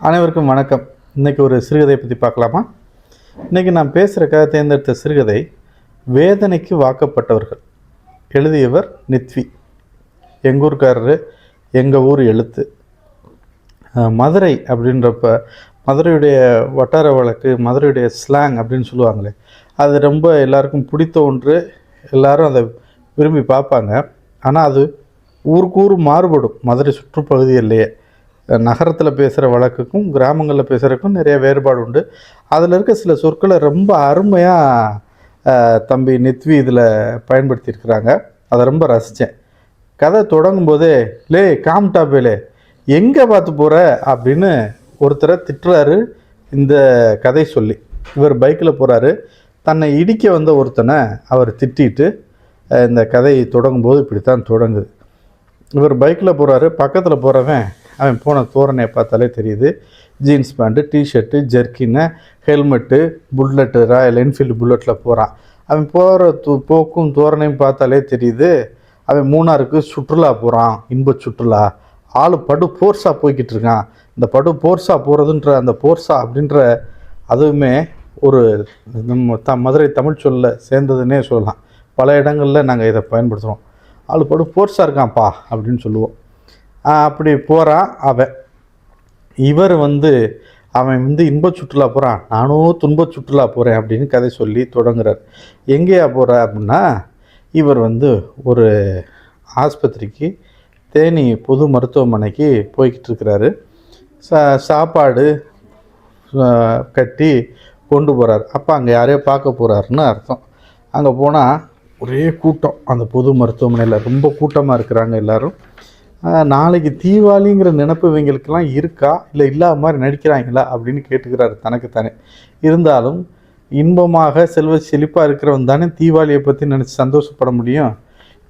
அனைவருக்கும் வணக்கம். இன்றைக்கி ஒரு சிறுகதையை பற்றி பார்க்கலாமா? இன்றைக்கி நான் பேசுகிறக்காக தேர்ந்தெடுத்த சிறுகதை வேதனைக்கு வாக்கப்பட்டவர்கள். எழுதியவர் நித்வி. எங்கள் எங்கள் ஊர் எழுத்து. மதுரை அப்படின்றப்ப மதுரையுடைய வட்டார வழக்கு மதுரையுடைய ஸ்லாங் அப்படின்னு சொல்லுவாங்களே அது ரொம்ப எல்லாருக்கும் பிடித்த ஒன்று. எல்லாரும் அதை விரும்பி பார்ப்பாங்க. ஆனால் அது ஊருக்கு ஊர் மாறுபடும். மதுரை சுற்றுப்பகுதியிலேயே நகரத்தில் பேசுகிற வழக்குக்கும் கிராமங்களில் பேசுகிறதுக்கும் நிறைய வேறுபாடு உண்டு. அதில் இருக்க சில சொற்களை ரொம்ப அருமையாக தம்பி நித்வி இதில் பயன்படுத்தியிருக்கிறாங்க. அதை ரொம்ப ரசித்தேன் கதை தொடங்கும் போதே லே காம்டாப்பேலே எங்கே பார்த்து போகிற அப்படின்னு ஒருத்தரை திட்டுறாரு இந்த கதை சொல்லி. இவர் பைக்கில் போகிறாரு தன்னை இடிக்க வந்த ஒருத்தனை அவர் திட்டிட்டு இந்த கதை தொடங்கும்போது இப்படித்தான் தொடங்குது. இவர் பைக்கில் போகிறாரு பக்கத்தில் போகிறவன் அவன் போன தோரணையை பார்த்தாலே தெரியுது. ஜீன்ஸ் பேண்ட்டு டிஷர்ட்டு ஜெர்க்கின்னு ஹெல்மெட்டு புல்லட்டு ராயல் என்ஃபீல்டு புல்லட்டில் போகிறான் அவன் போகிற தூ போக்கும் தோரணையும் பார்த்தாலே தெரியுது. அவன் மூணாருக்கு சுற்றுலா போகிறான் இன்ப சுற்றுலா. ஆள் படு போர்ஸாக போய்கிட்டு இருக்கான். இந்த படு போர்ஸாக போகிறதுன்ற அந்த போர்ஸா அப்படின்ற அதுவுமே ஒரு நம்ம த மதுரை தமிழ் சொல்ல சேர்ந்ததுன்னே சொல்லலாம். பல இடங்களில் நாங்கள் இதை பயன்படுத்துகிறோம் ஆள் படு போர்ஸாக இருக்கான்ப்பா அப்படின்னு சொல்லுவோம். அப்படி போகிறான் அவன் இவர் வந்து அவன் வந்து இன்பச் சுற்றுலா போகிறான் நானும் துன்பச் சுற்றுலா போகிறேன் அப்படின்னு கதை சொல்லி தொடங்குறார். எங்கேயா போகிற அப்படின்னா இவர் வந்து ஒரு ஆஸ்பத்திரிக்கு தேனி பொது மருத்துவமனைக்கு போய்கிட்டு இருக்கிறாரு. சா சாப்பாடு கட்டி கொண்டு போகிறார் அப்போ அங்கே யாரையோ பார்க்க போகிறாருன்னு அர்த்தம். அங்கே போனால் ஒரே கூட்டம். அந்த பொது மருத்துவமனையில் ரொம்ப கூட்டமாக இருக்கிறாங்க எல்லாரும். நாளைக்கு தீபாவளிங்கிற நினப்பு இவங்களுக்கெல்லாம் இருக்கா? இல்லை இல்லாத மாதிரி நடிக்கிறாங்களா? அப்படின்னு கேட்டுக்கிறாரு தனக்குத்தானே இருந்தாலும் இன்பமாக செல்வ செழிப்பாக இருக்கிறவன் தானே தீபாவளியை பற்றி நினச்சி சந்தோஷப்பட முடியும்.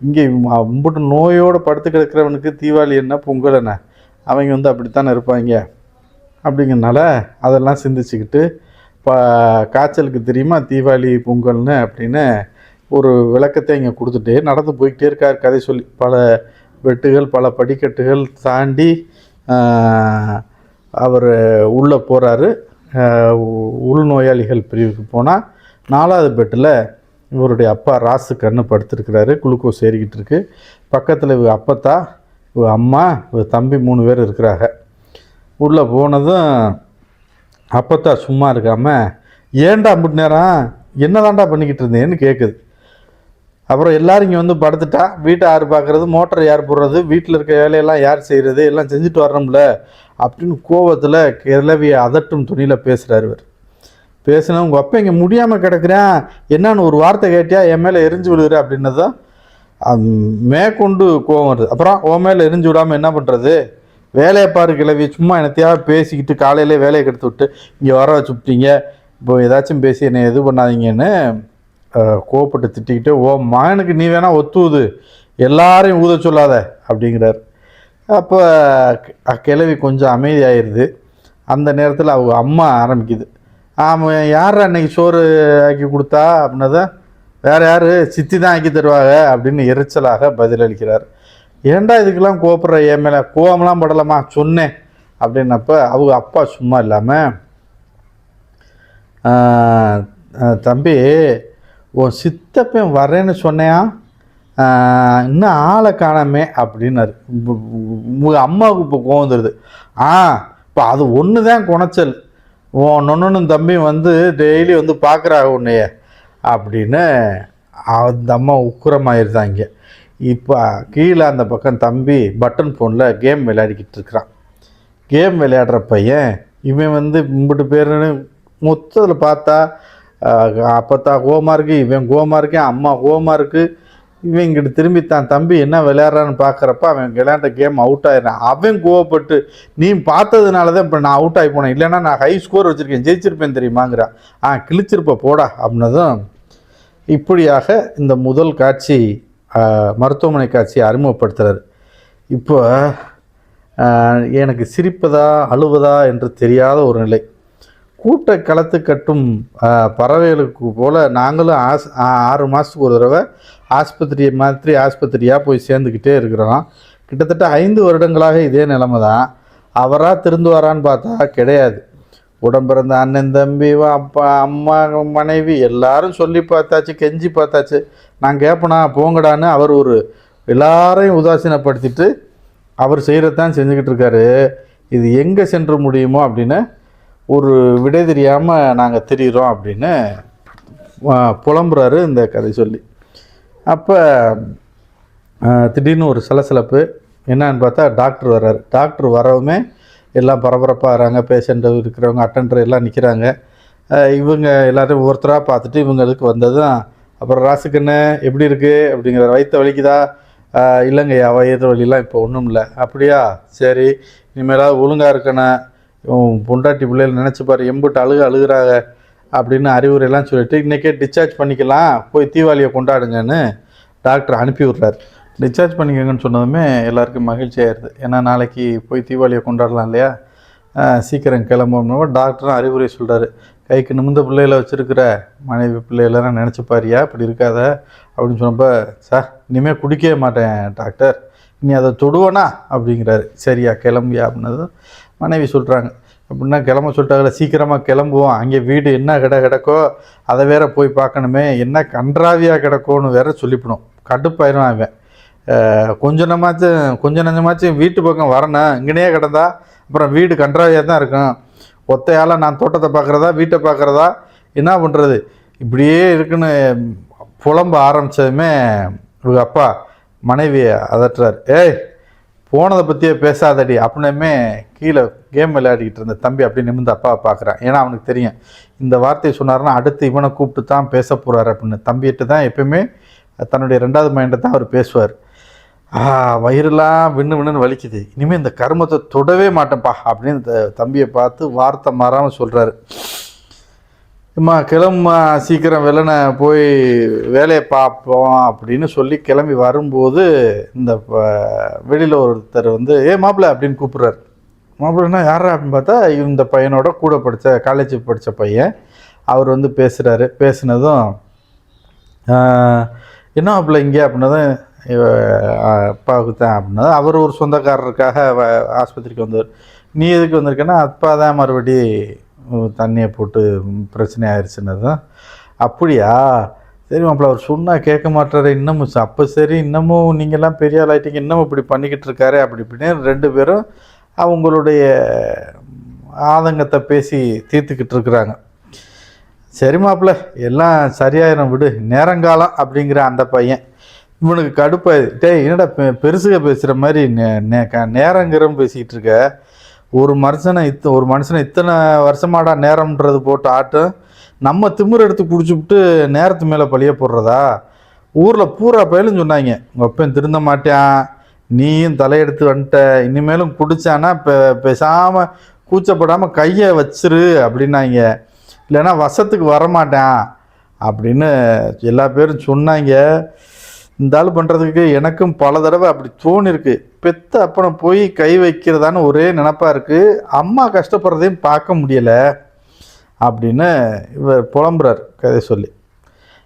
இங்கே மும்பிட்டு நோயோடு படுத்து கிடக்கிறவனுக்கு தீபாவளி என்ன பொங்கல் என்ன? அவங்க வந்து அப்படித்தானே இருப்பாங்க. அப்படிங்கிறனால அதெல்லாம் சிந்திச்சுக்கிட்டு இப்போ காய்ச்சலுக்கு தெரியுமா தீபாவளி பொங்கல்னு அப்படின்னு ஒரு விளக்கத்தை இங்கே கொடுத்துட்டு நடந்து போய்கிட்டே இருக்கார் கதை சொல்லி பல வெட்டுகள் பல படிக்கட்டுகள் தாண்டி அவர் உள்ளே போகிறாரு உள்நோயாளிகள் பிரிவுக்கு போனால் நாலாவது பெட்டில் இவருடைய அப்பா ராசு கண்ணு படுத்திருக்கிறாரு குளுக்கோஸ் ஏறிக்கிட்டு இருக்கு. பக்கத்தில் இவ அப்பத்தா இவ அம்மா இவ தம்பி மூணு பேர் இருக்கிறாங்க. உள்ளே போனதும் அப்பத்தா சும்மா இருக்காமல் ஏன்டா அப்படி நேரம்? என்னதான்டா பண்ணிக்கிட்டு இருந்தேன்னு கேட்குது அப்புறம் எல்லாரும் இங்கே வந்து படுத்துட்டா வீட்டை யார் பார்க்குறது மோட்டர் யார் போடுறது வீட்டில் இருக்க வேலையெல்லாம் யார் செய்கிறது எல்லாம் செஞ்சுட்டு வர்றோம்ல அப்படின்னு கோவத்தில் கிளவியை அதட்டும் துணியில் பேசுகிறார் இவர். பேசினா உங்கள் அப்பா இங்கே முடியாமல் கிடக்குறேன். என்னன்னு ஒரு வார்த்தை கேட்டியா? என் மேலே எரிஞ்சு விழுகிற அப்படின்னதான் மேற்கொண்டு கோவம் வருது. அப்புறம் உன் மேலே எரிஞ்சு விடாமல் என்ன பண்ணுறது வேலையை பாரு கிளவி. சும்மா என்னத்தையாவது பேசிக்கிட்டு காலையிலே வேலையை கெடுத்து விட்டு இங்கே வர வச்சுப்பிட்டீங்க. இப்போ ஏதாச்சும் பேசி என்னை இது பண்ணாதீங்கன்னு கோவப்பட்டு திட்டிக்கிட்டு ஓ மகனுக்கு நீ வேணால் ஒத்துவுது. எல்லாரையும் ஊத சொல்லாத. அப்படிங்கிறார். அப்போ கிழவி கொஞ்சம் அமைதியாயிருது. அந்த நேரத்தில் அவங்க அம்மா ஆரம்பிக்குது. ஆமாம் யார் அன்னைக்கு சோறு ஆக்கி கொடுத்தா? அப்படின்னதான் வேற யார்? சித்தி தான் ஆக்கி தருவாங்க அப்படின்னு எரிச்சலாக பதிலளிக்கிறார். ஏன்டா இதுக்கெல்லாம் கோபப்படுற என் மேலே கோவம்லாம் படலாமா சொன்னேன். அப்படின்னப்ப அவங்க அப்பா சும்மா இல்லாமல் தம்பி உன் சித்தப்பன் வரேன்னு சொன்னையா? இன்னும் ஆளை காணாமே அப்படின்னாரு. உங்கள் அம்மாவுக்கு இப்போ கோவம் வந்துடுது ஆ இப்போ அது ஒன்று தான் குணச்சல். உன் நொண்ணும் தம்பி வந்து டெய்லி வந்து பார்க்குறாங்க உன்னைய அப்படின்னு அந்த அம்மா உக்குரமாயிருந்தாங்க. இப்போ கீழே அந்த பக்கம் தம்பி பட்டன் ஃபோனில் கேம் விளையாடிக்கிட்டு இருக்கிறான். கேம் விளையாடுற பையன் இவன் வந்து இம்பிட்டு பேருன்னு மொத்தத்தில் பார்த்தா அப்பத்தா கோமா இருக்குது இவன் கோமா இருக்கேன் அம்மா கோமா இருக்குது இவன் இங்கிட்டு திரும்பி தான் தம்பி என்ன விளையாடுறான்னு பார்க்குறப்ப அவன் விளையாண்ட கேம் அவுட் ஆயிடுறான். அவன் கோவப்பட்டு நீ பார்த்ததுனால தான் இப்போ நான் அவுட் ஆகி போனேன். இல்லைன்னா நான் ஹை ஸ்கோர் வச்சுருக்கேன். ஜெயிச்சிருப்பேன் தெரியுமாங்கிறான் ஆ கிழிச்சிருப்ப போடா அப்படின்னதும் இப்படியாக இந்த முதல் காட்சி மருத்துவமனை காட்சியை அறிமுகப்படுத்துகிறார் இப்போ எனக்கு சிரிப்பதா அழுவதா என்று தெரியாத ஒரு நிலை. கூட்ட களத்து கட்டும் பறவைகளுக்கு போல் நாங்களும் ஆஸ் ஆறு மாதத்துக்கு ஒரு தடவை ஆஸ்பத்திரியை மாதிரி ஆஸ்பத்திரியாக போய் சேர்ந்துக்கிட்டே இருக்கிறோம். கிட்டத்தட்ட ஐந்து வருடங்களாக இதே நிலைமை தான். அவராக திருந்துவாரான்னு பார்த்தா கிடையாது. உடம்பிறந்த அண்ணன் தம்பி அப்பா அம்மா மனைவி எல்லாரும் சொல்லி பார்த்தாச்சு கெஞ்சி பார்த்தாச்சு. நான் கேட்பேனா போங்கடான்னு அவர் ஒரு எல்லாரையும் உதாசீனப்படுத்திட்டு அவர் செய்கிறதான் செஞ்சுக்கிட்டு இருக்காரு. இது எங்கே சென்று முடியுமோ அப்படின்னு ஒரு விடை தெரியாமல் நாங்கள் திரியிறோம் அப்படின்னு புலம்புறாரு இந்த கதை சொல்லி. அப்போ திடீர்னு ஒரு சலசலப்பு. என்னன்னு பார்த்தா டாக்டர் வர்றாரு. டாக்டர் வரவுமே எல்லாம் பரபரப்பாக வராங்க. பேஷண்ட்டு இருக்கிறவங்க அட்டண்டர் எல்லாம் நிற்கிறாங்க இவங்க எல்லாரும் ஒவ்வொருத்தராக பார்த்துட்டு இவங்களுக்கு வந்ததும் அப்புறம் ராசுக்கண்ணு எப்படி இருக்குது அப்படிங்கிற வயிற்று வலிக்குதா? இல்லைங்கய்யா வயிறு வலிலாம் இப்போ ஒன்றும் இல்லை அப்படியா? சரி இனிமேலாவது ஒழுங்காக இருக்கணும். பொண்டாட்டி பிள்ளைகள் நினச்சி எம்புட்டு அழுக அழுகுறாங்க அப்படின்னு அறிவுரையெல்லாம் சொல்லிட்டு இன்றைக்கே டிஸ்சார்ஜ் பண்ணிக்கலாம். போய் தீபாவளியை கொண்டாடுங்கன்னு டாக்டர் அனுப்பி விட்றாரு. டிஸ்சார்ஜ் பண்ணிக்கங்கன்னு சொன்னதுமே எல்லாருக்கும் மகிழ்ச்சி ஆயிடுது. ஏன்னா நாளைக்கு போய் தீபாவளியை கொண்டாடலாம் இல்லையா? சீக்கிரம் கிளம்பணும் டாக்டரும் அறிவுரை சொல்கிறாரு கைக்கு நிமிந்த பிள்ளைகளை வச்சுருக்கிற மனைவி பிள்ளைகளெல்லாம் நினச்சி பாரியா? இப்படி இருக்காத அப்படின்னு சொன்னப்போ சார் இனிமேல் குடிக்கவே மாட்டேன் டாக்டர் நீ அதை தொடுவனா அப்படிங்கிறாரு. சரியா கிளம்பியா அப்படின்னதும் மனைவி சொல்கிறாங்க அப்படின்னா கிளம்ப சொல்லிட்டாங்கள சீக்கிரமாக கிளம்புவோம். அங்கே வீடு என்ன கிட கிடக்கோ அதை வேற போய் பார்க்கணுமே. என்ன கன்றாவியாக கிடக்கோன்னு வேற சொல்லிவிடணும் கடுப்பாயிரும் அவன். கொஞ்ச நமாச்சும் கொஞ்ச நஞ்சமாச்சும் வீட்டு பக்கம் வரணும் இங்கனே கிடந்தா அப்புறம் வீடு கன்றாவியாக தான் இருக்கும். ஒத்தையால் நான் தோட்டத்தை பார்க்குறதா வீட்டை பார்க்குறதா என்ன பண்ணுறது இப்படியே இருக்குன்னு புலம்ப ஆரம்பித்ததுமே இவங்க அப்பா மனைவியை அதட்டுறார். ஏய் போனதை பற்றியே பேசாதடி. அப்படின்னுமே கீழே கேம் விளையாடிக்கிட்டு இருந்த தம்பி அப்படி நிமிர்ந்து அப்பாவை பார்க்குறான். ஏன்னா அவனுக்கு தெரியும் இந்த வார்த்தையை சொன்னார்னா அடுத்து இவனை கூப்பிட்டு தான் பேச போகிறாரு அப்படின்னு. தம்பிகிட்ட தான் எப்பயுமே தன்னுடைய ரெண்டாவது மைண்டை தான் அவர் பேசுவார். ஆ வயிறுலாம் விண்ணு விண்ணுன்னு வலிக்குது. இனிமேல் இந்த கருமத்தை தொடவே மாட்டேன்ப்பா அப்படின்னு தம்பியை பார்த்து வார்த்தை மாறாமல் சொல்கிறாரு அம்மா கிளம்புமா? சீக்கிரம் வெள்ளனை போய் வேலையை பார்ப்போம் அப்படின்னு சொல்லி கிளம்பி வரும்போது இந்த வெளியில் ஒருத்தர் வந்து ஏ மாப்பிள்ள அப்படின்னு கூப்பிட்றாரு. மாப்பிள்ளனா யாரா அப்படின்னு பார்த்தா இந்த பையனோட கூட படித்த காலேஜ் படித்த பையன். அவர் வந்து பேசுகிறாரு பேசினதும் என்ன மாப்பிள்ள இங்கே? அப்படின்னதும் பார்க்குத்தேன் அப்படின்னா அப்பாவுக்கு தான் அவர் ஒரு சொந்தக்காரருக்காக வ- ஆஸ்பத்திரிக்கு வந்தவர் நீ எதுக்கு வந்திருக்கேன்னா அப்பா தான் மறுபடி தண்ணியை போட்டு பிரச்சனை ஆயிடுச்சுன்னு தான் அப்படியா? சரி மாப்பிள்ள அவர் சொன்னால் கேட்க மாட்டாரு இன்னமும். அப்போ சரி இன்னமும் நீங்கள்லாம் பெரிய ஆள் ஆகிட்டீங்க இன்னமும் இப்படி பண்ணிக்கிட்டு இருக்காரு அப்படி இப்படின்னு ரெண்டு பேரும் அவங்களுடைய ஆதங்கத்தை பேசி தீர்த்துக்கிட்டு இருக்கிறாங்க. சரி மாப்பிள்ள எல்லாம் சரியாயிரும் விடு. நேரங்காலம் அப்படிங்கிற அந்த பையன். இவனுக்கு கடுப்பாயுது டேய் என்னடா பெ பெருசுக பேசுகிற மாதிரி நே நே பேசிக்கிட்டு இருக்க. ஒரு மனுஷனை இத்த ஒரு மனுஷனை இத்தனை வருஷமாடா நேரம்ன்றது போட்டு ஆட்டும் நம்ம திமிர் எடுத்து குடிச்சுப்புட்டு நேரத்து மேலே பழிய போடுறதா? ஊரில் பூரா பயிலும் சொன்னாங்க. உங்கள் அப்பையும் திருந்த மாட்டான் நீயும் தலையெடுத்து வந்துட்ட இனிமேலும் குடித்தானா இப்போ பேசாமல் கூச்சப்படாமல் கையை வச்சிரு அப்படின்னாங்க. இல்லைன்னா வசத்துக்கு வரமாட்டேன் அப்படின்னு எல்லா பேரும் சொன்னாங்க. இந்த ஆள் பண்ணுறதுக்கு எனக்கும் பல தடவை அப்படி தோணிருக்கு. பெத்த அப்பனை போய் கை வைக்கிறதான்னு ஒரே நினப்பாக இருக்குது அம்மா கஷ்டப்படுறதையும் பார்க்க முடியலை அப்படின்னு இவர் புலம்புறார் கதை சொல்லி.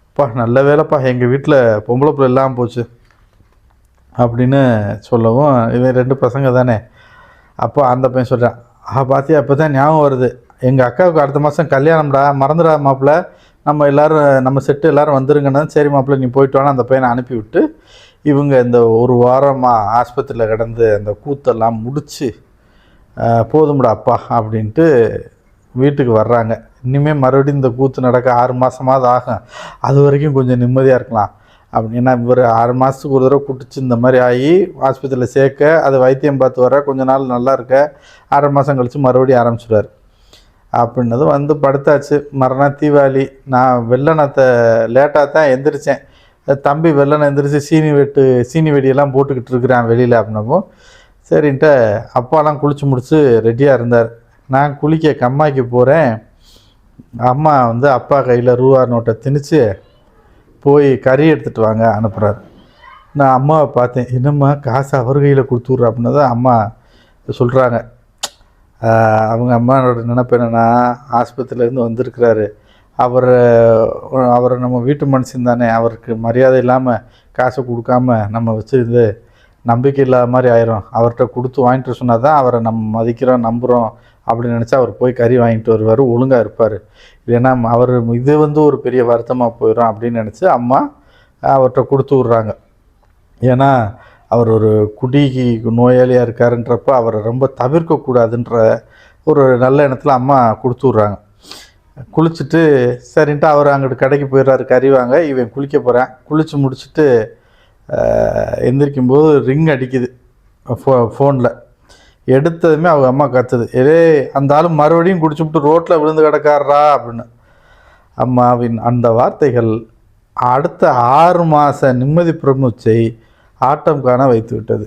அப்பா நல்ல வேலைப்பா. எங்கள் வீட்டில் பொம்பளை பிள்ளை இல்லாமல் போச்சு அப்படின்னு சொல்லவும் இவன் ரெண்டு பசங்க தானே. அப்போ அந்த பையன் சொல்கிறான் ஆ பாத்தியா அப்போ தான் ஞாபகம் வருது. எங்கள் அக்காவுக்கு அடுத்த மாதம் கல்யாணம்டா. மறந்துடா மாப்பிள்ள. நம்ம எல்லோரும் நம்ம செட்டு எல்லாரும் வந்துருங்கன்னா சரி மாப்பிள்ளை நீ போயிட்டு வானா அந்த பையனை அனுப்பிவிட்டு இவங்க இந்த ஒரு வாரமாக ஆஸ்பத்திரியில் கிடந்து அந்த கூத்தெல்லாம் முடித்து போதும்டா அப்பா அப்படின்ட்டு வீட்டுக்கு வர்றாங்க. இனிமேல் மறுபடியும் இந்த கூத்து நடக்க ஆறு மாதமாவது ஆகும். அது வரைக்கும் கொஞ்சம் நிம்மதியாக இருக்கலாம். அப்படின்னா இவர் ஆறு மாதத்துக்கு ஒரு தடவை குட்டிச்சு இந்த மாதிரி ஆகி ஆஸ்பத்திரியில் சேர்க்க அது வைத்தியம் பார்த்து வர கொஞ்ச நாள் நல்லா இருக்க ஆறு மாதம் கழித்து மறுபடியும் ஆரம்பிச்சிடுவார் அப்படின்னது வந்து படுத்தாச்சு. மறுநாள் தீபாவளி நான் வெள்ளனத்தை லேட்டாக தான் எந்திரிச்சேன். தம்பி வெள்ளனை எந்திரிச்சு சீனி வெட்டு சீனி வெடியெல்லாம் போட்டுக்கிட்டு இருக்கிறான் வெளியில் அப்படின்னப்போ சரின்ட்டு அப்பாலாம் குளிச்சு முடிச்சு ரெடியாக இருந்தார். நான் குளிக்க கம்மாய்க்கு போகிறேன் அம்மா வந்து அப்பா கையில் ரூபா நோட்டை திணிச்சு போய் கறி எடுத்துகிட்டு வாங்க அனுப்புகிறார் நான் அம்மாவை பார்த்தேன். என்னம்மா காசு அவர் கையில் கொடுத்துட்ற அப்படின்னதான் அம்மா சொல்கிறாங்க அவங்க அம்மாவோட நினப்பு என்னென்னா ஆஸ்பத்திரியிலேருந்து வந்திருக்கிறாரு. அவர் அவரை நம்ம வீட்டு மனுஷன் தானே அவருக்கு மரியாதை இல்லாமல் காசை கொடுக்காம நம்ம வச்சுருந்து நம்பிக்கை இல்லாத மாதிரி ஆயிரும். அவர்கிட்ட கொடுத்து வாங்கிட்டு சொன்னால் தான் அவரை நம்ம மதிக்கிறோம் நம்புகிறோம் அப்படின்னு நினச்சா அவர் போய் கறி வாங்கிட்டு வருவார் ஒழுங்காக இருப்பார். இல்லைன்னா அவர் இது வந்து ஒரு பெரிய வருத்தமாக போயிடும் அப்படின்னு நினச்சி அம்மா அவர்கிட்ட கொடுத்து விட்றாங்க. ஏன்னா அவர் ஒரு குடிகி நோயாளியாக இருக்காருன்றப்ப அவரை ரொம்ப தவிர்க்கக்கூடாதுன்ற ஒரு நல்ல எண்ணத்தில் அம்மா கொடுத்து விட்றாங்க. குளிச்சுட்டு சரின்ட்டு அவர் அங்கிட்டு கடைக்கு போயிடுறாரு கறி வாங்க இவன் குளிக்க போகிறேன் குளித்து முடிச்சுட்டு ஆஹ், எந்திரிக்கும் போது ரிங் அடிக்குது ஃபோ ஃபோனில். எடுத்ததுமே அவங்க அம்மா கத்துது. ஏதே அந்த ஆள் மறுபடியும் விட்டு ரோட்டில் விழுந்து கிடக்காரா அப்படின்னு. அம்மாவின் அந்த வார்த்தைகள் அடுத்த ஆறு மாத நிம்மதி பிரமுச்சை ஆட்டம் காண வைத்து விட்டது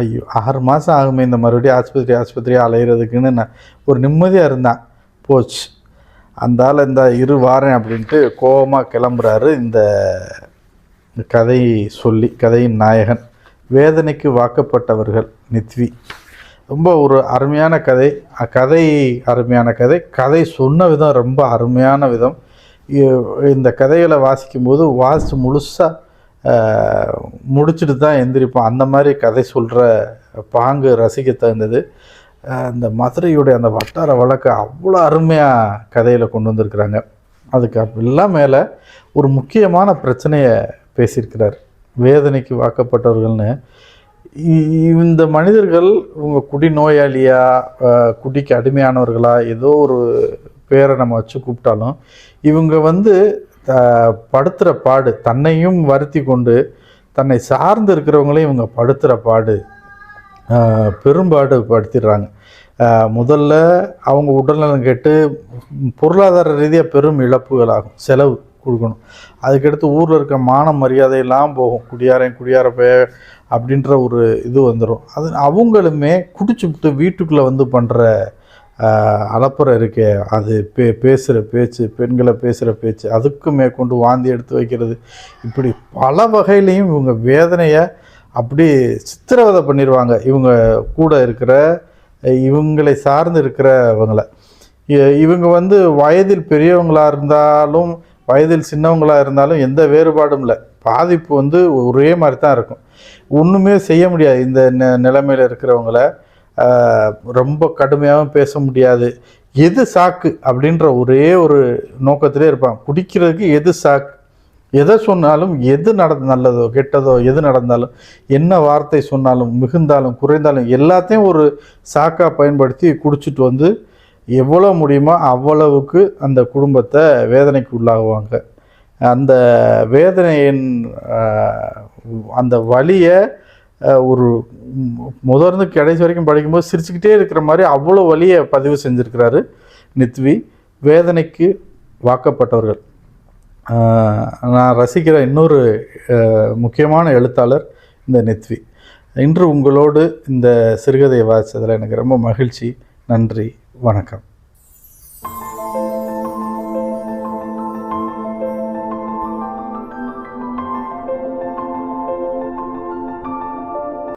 ஐயோ ஆறு மாதம் ஆகுமே இந்த மறுபடியும் ஆஸ்பத்திரி ஆஸ்பத்திரியாக அலையிறதுக்குன்னு நான் ஒரு நிம்மதியாக இருந்தான். போச்சு. அந்தால் இந்த இரு வாரேன் அப்படின்ட்டு கோபமாக கிளம்புறாரு இந்த கதை சொல்லி கதையின் நாயகன். வேதனைக்கு வாக்கப்பட்டவர்கள் நித்வி. ரொம்ப ஒரு அருமையான கதை. கதை அருமையான கதை. கதை சொன்ன விதம் ரொம்ப அருமையான விதம். இந்த கதைகளை வாசிக்கும்போது வாசித்து முழுசாக முடிச்சுட்டு தான் எந்திரிப்போம். அந்த மாதிரி கதை சொல்கிற பாங்கு ரசிக்க தகுந்தது. அந்த இந்த மதுரையுடைய அந்த வட்டார வழக்கை அவ்வளோ அருமையாக கதையில் கொண்டு வந்திருக்கிறாங்க. அதுக்கு அப்படிலாம் மேலே ஒரு முக்கியமான பிரச்சனையை பேசியிருக்கிறார். வேதனைக்கு வாக்கப்பட்டவர்கள்னு. இ- இந்த மனிதர்கள் இவங்க குடி நோயாளியா குடிக்கு அடிமையானவர்களா ஏதோ ஒரு பேரை நம்ம வச்சு கூப்பிட்டாலும் இவங்க வந்து படுத்துகிற பாடு தன்னையும் வருத்தி கொண்டு தன்னை சார்ந்து இருக்கிறவங்களையும் இவங்க படுத்துகிற பாடு பெரும்பாடு படுத்திடுறாங்க. முதல்ல அவங்க உடல்நலம் கேட்டு பொருளாதார ரீதியாக பெரும் இழப்புகள் ஆகும் செலவு கொடுக்கணும். அதுக்கடுத்து ஊரில் இருக்க மான மரியாதையெல்லாம் போகும். குடியாரன் குடியார பே அப்படின்ற ஒரு இது வந்துடும் அது அவங்களுமே குடிச்சுப்புட்டு வீட்டுக்குள்ளே வந்து பண்ணுற அலப்புற இருக்கே. அது பே பேசுகிற பேச்சு பெண்களை பேசுகிற பேச்சு அதுக்கு மேற்கொண்டு வாந்தி எடுத்து வைக்கிறது. இப்படி பல வகையிலையும் இவங்க வேதனையை அப்படி சித்திரவதை பண்ணிடுவாங்க இவங்க கூட இருக்கிற இவங்களை சார்ந்து இருக்கிறவங்களை இவங்க வந்து வயதில் பெரியவங்களாக இருந்தாலும் வயதில் சின்னவங்களாக இருந்தாலும் எந்த வேறுபாடும் இல்லை. பாதிப்பு வந்து ஒரே மாதிரி தான் இருக்கும். ஒன்றுமே செய்ய முடியாது. இந்த நெ நிலைமையில் இருக்கிறவங்கள. ரொம்ப கடுமையாகவும் பேச முடியாது. எது சாக்கு அப்படின்ற ஒரே ஒரு நோக்கத்திலே இருப்பாங்க குடிக்கிறதுக்கு எது சாக்கு? எதை சொன்னாலும் எது நட நல்லதோ கெட்டதோ எது நடந்தாலும் என்ன வார்த்தை சொன்னாலும் மிகுந்தாலும் குறைந்தாலும் எல்லாத்தையும் ஒரு சாக்காக பயன்படுத்தி குடிச்சிட்டு வந்து எவ்வளோ முடியுமோ அவ்வளவுக்கு அந்த குடும்பத்தை வேதனைக்கு உள்ளாகுவாங்க. அந்த வேதனையின் அந்த வழியை ஒரு முதர்ந்து கடைசி வரைக்கும் படிக்கும்போது சிரிச்சுக்கிட்டே இருக்கிற மாதிரி அவ்வளோ வழியை பதிவு செஞ்சுருக்கிறாரு நித்வி. வேதனைக்கு வாக்கப்பட்டவர்கள். நான் ரசிக்கிற இன்னொரு முக்கியமான எழுத்தாளர் இந்த நித்வி. இன்று உங்களோடு இந்த சிறுகதையை வாசித்ததில் எனக்கு ரொம்ப மகிழ்ச்சி. நன்றி. வணக்கம்.